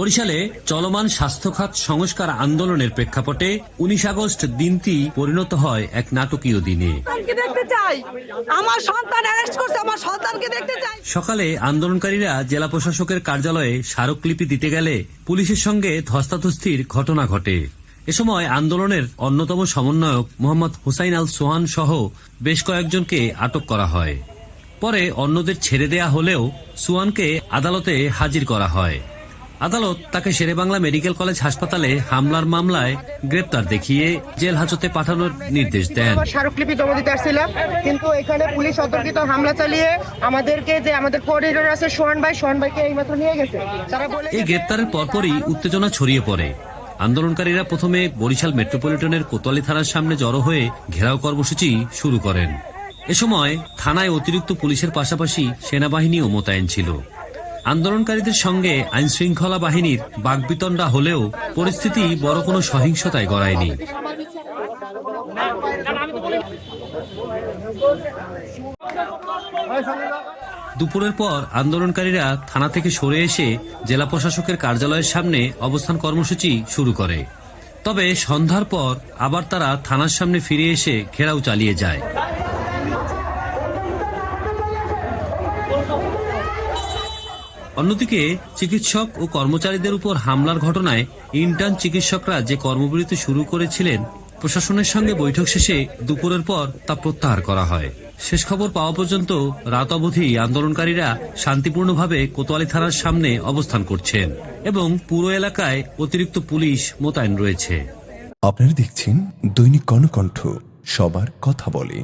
বরিশালে চলমান স্বাস্থ্যখাত সংস্কার আন্দোলনের প্রেক্ষাপটে উনিশ আগস্ট দিনটি পরিণত হয় এক নাটকীয় দিনে। সন্তানকে দেখতে চাই। আমার সন্তান অ্যারেস্ট করছে আমার সন্তানকে দেখতে চাই। সকালে আন্দোলনকারীরা জেলা প্রশাসকের কার্যালয়ে স্মারকলিপি দিতে গেলে পুলিশের সঙ্গে ধস্তাধস্তির ঘটনা ঘটে। এ সময় আন্দোলনের অন্যতম সমন্বয়ক মোহাম্মদ হুসাইন আল সোহান সহ বেশ কয়েকজনকে আটক করা হয়। পরে অন্যদের ছেড়ে দেয়া হলেও সুয়ানকে আদালতে হাজির করা হয়। আদালত তাকে শেরেবাংলা মেডিকেল কলেজ হাসপাতালে হামলার মামলায় গ্রেপ্তার দেখিয়ে জেল হাজতে পাঠানোর নির্দেশ দেন। স্মারকলিপি জমা দিতে আসছিলাম কিন্তু এখানে পুলিশ অতর্কিত হামলা চালিয়ে আমাদেরকে যে আমাদের কোঅর্ডিনেটর আছে সোহান ভাই সোহান ভাইকে এইমাত্র নিয়ে গেছে। তারা বলে এই গ্রেপ্তারের পরপরই উত্তেজনা ছড়িয়ে পড়ে। আন্দোলনকারীরা প্রথমে বরিশাল মেট্রোপলিটনের কোতোয়ালি থানার সামনে জড়ো হয়ে ঘেরাও কর্মসূচি শুরু করেন। এ সময় থানায় অতিরিক্ত পুলিশের পাশাপাশি সেনাবাহিনীও মোতায়েন ছিল। আন্দোলনকারীদের সঙ্গে আইন শৃঙ্খলা বাহিনীর বাগবিতণ্ডা হলেও পরিস্থিতি বড় কোনো সহিংসতায় গড়ায়নি। দুপুরের পর আন্দোলনকারীরা থানা থেকে সরে এসে জেলা প্রশাসকের কার্যালয়ের সামনে অবস্থান কর্মসূচি শুরু করে। তবে সন্ধ্যার পর আবার তারা থানার সামনে ফিরে এসে ঘেরাও চালিয়ে যায়। অন্যদিকে চিকিৎসক ও কর্মচারীদের উপর হামলার ঘটনায় ইন্টার্ন চিকিৎসকরা যে কর্মবিরতি শুরু করেছিলেন, প্রশাসনের সঙ্গে বৈঠক শেষে দুপুরের পর তা প্রত্যাহার করা হয়। শেষ খবর পাওয়া পর্যন্ত রাত অবধি আন্দোলনকারীরা শান্তিপূর্ণভাবে কোতোয়ালি থানার সামনে অবস্থান করছেন এবং পুরো এলাকায় অতিরিক্ত পুলিশ মোতায়েন রয়েছে। আপনারা দেখছেন দৈনিক কর্ণকণ্ঠ, সবার কথা বলে।